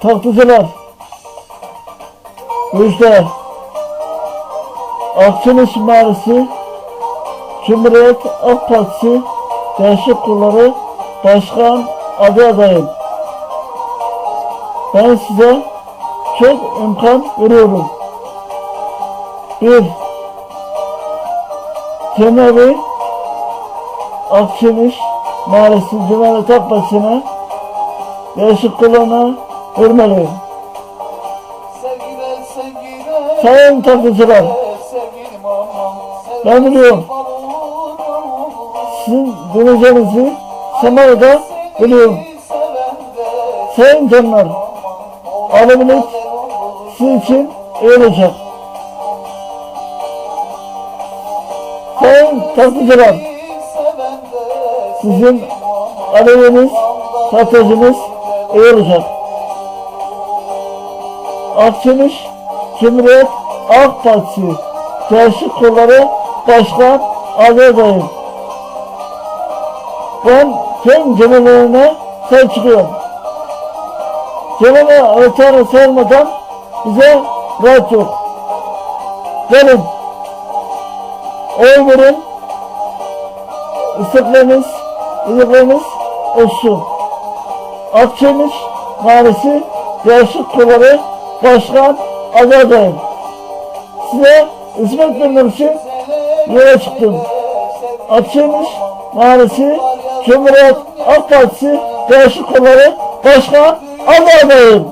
tatlıcılar, Müjde, Akçamış Mahallesi, Cumhuriyet AK Partisi Gençlik Kolları Başkan adı adayım. Ben size çok imkan veriyorum. Bir, Cemevi Akçamış Mahallesi Cumhuriyet AK Partisi'ne Gençlik Kolları'na sevgiler Sayın tatlıcılar, Sevgilim aman Ben biliyorum. sizin döneceğinizi Samara'da biliyorum. Sayın canlar, alabilik sizin için iyi olacak. Sayın tatlıcılar, sizin aleviniz, satıcınız iyi olacak. Akçamış Cumhuriyet AK Partisi Gençlik Kolları Başkan adayım. Ben tüm cümlelerine sahip çıkıyorum. Cümle öteri sormadan bize rahat yok. Gelin. Oy verin. İstekleriniz, dilekleriniz olsun. Akçamış Mahallesi Gençlik Kolları Başkan adayım. Size hizmet vermek için yola çıktım. Akçamış Mahallesi Cumhuriyet AK Partisi Gençlik Kolları Başkan adayım.